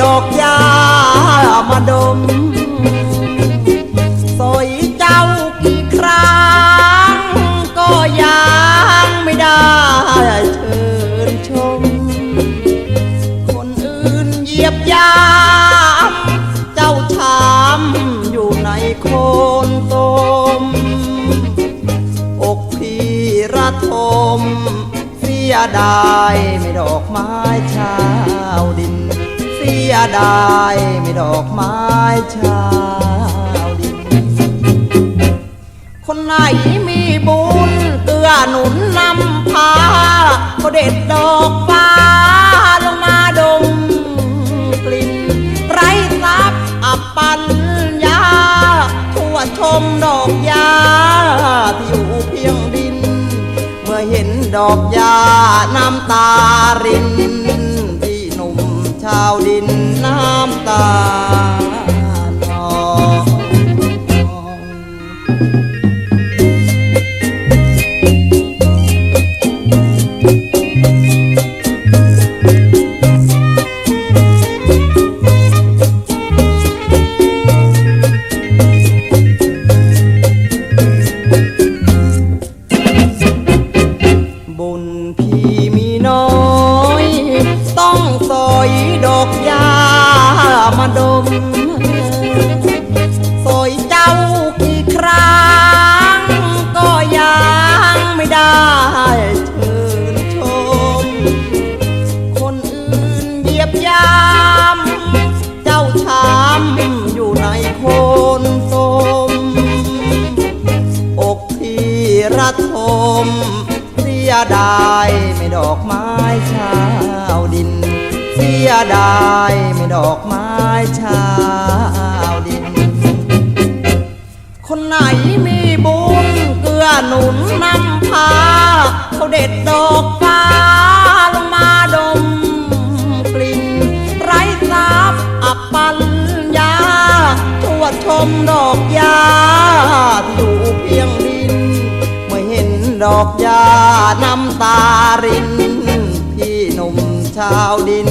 ดอกยามาดม ยดายไม่ดอกไม้ชาวดิน เสียดายไม่ดอกไม้ชาวดิน คนไหนมีบุญเกื้อหนุนนำพาก็เด็ดดอกฟ้าลงมาดมกลิ่นไรทรัพย์อับปัญญาทั่วชมดอกยา ดอกยาน้ำตาริน ที่หนุ่มชาวดินน้ำตา มาดมสอยเจ้ากี่ครั้ง ก็ยังไม่ได้เชิญชม คนอื่นเหยียบยาม เจ้าชามอยู่ในโคนตมอกพี่ระทม เสียดายไม่ดอกไม้ชาวดิน เสียดาย มีบุญเกื้อหนุนนำพาเขาเด็ดดอกฟ้าลงมาดมกลิ่น ไรทรัพย์อับปัญญาทั่วชมดอกยาอยู่เพียงดินเมื่อเห็นดอกยาน้ำตาริน พี่หนุ่มชาวดิน